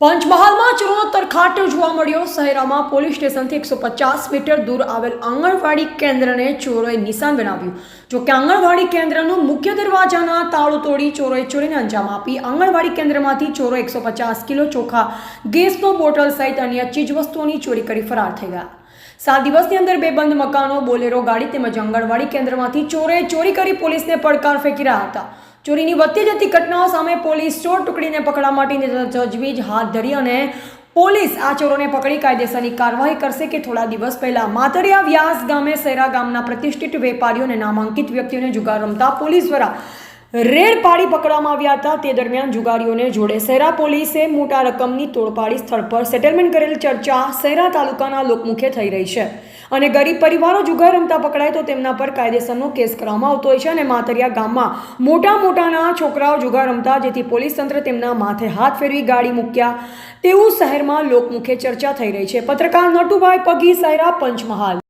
પંચમહાલમાં ચોરોનો તરખાટ જોવા મળ્યો. શહેરામાં પોલીસ સ્ટેશનથી એકસો પચાસ મીટર દૂર આવેલ આંગણવાડી કેન્દ્રને ચોરોએ નિશાન બનાવ્યું. જો કે આંગણવાડી કેન્દ્રનું મુખ્ય દરવાજાના તાળું તોડી ચોરોએ ચોરીને અંજામ આપી. આંગણવાડી કેન્દ્રમાંથી ચોરો એકસો પચાસ કિલો ચોખા, ગેસનો બોટલ સહિત અન્ય ચીજવસ્તુઓની ચોરી કરી ફરાર થઈ ગયા. સાત દિવસની અંદર બે બંધ મકાનો, બોલેરો ગાડી તેમજ આંગણવાડી કેન્દ્રમાંથી ચોરે ચોરી કરી પોલીસને પડકાર ફેંકી રહ્યા હતા. ચોરીની વધતી જતી ઘટનાઓ સામે પોલીસ ચોર ટુકડીને પકડવા માટેની તજવીજ હાથ ધરી અને પોલીસ આ ચોરોને પકડી કાયદેસરની કાર્યવાહી કરશે કે થોડા દિવસ પહેલા માતરિયા વ્યાસ ગામે સૈરા ગામના પ્રતિષ્ઠિત વેપારીઓને નામાંકિત વ્યક્તિઓને જુગાર રમતા પોલીસ દ્વારા રેડ પાડી પકડવામાં આવ્યા હતા. તે દરમિયાન જુગારીઓને જોડે સહેરા પોલીસે મોટા રકમની તોડપાડી સ્થળ પર સેટલમેન્ટ કરેલ ચર્ચા સહેરા તાલુકાના લોકમુખે થઈ રહી છે. અને ગરીબ પરિવારો જુગાર રમતા પકડાય તો તેમના પર કાયદેસરનો કેસ કરવામાં આવતો હોય છે અને માતરિયા ગામમાં મોટા મોટાના છોકરાઓ જુગાર રમતા જેથી પોલીસ તંત્ર તેમના માથે હાથ ફેરવી ગાડી મૂક્યા. તેવું શહેરમાં લોકમુખે ચર્ચા થઈ રહી છે. પત્રકાર નટુભાઈ પગી સહેરા પંચમહાલ.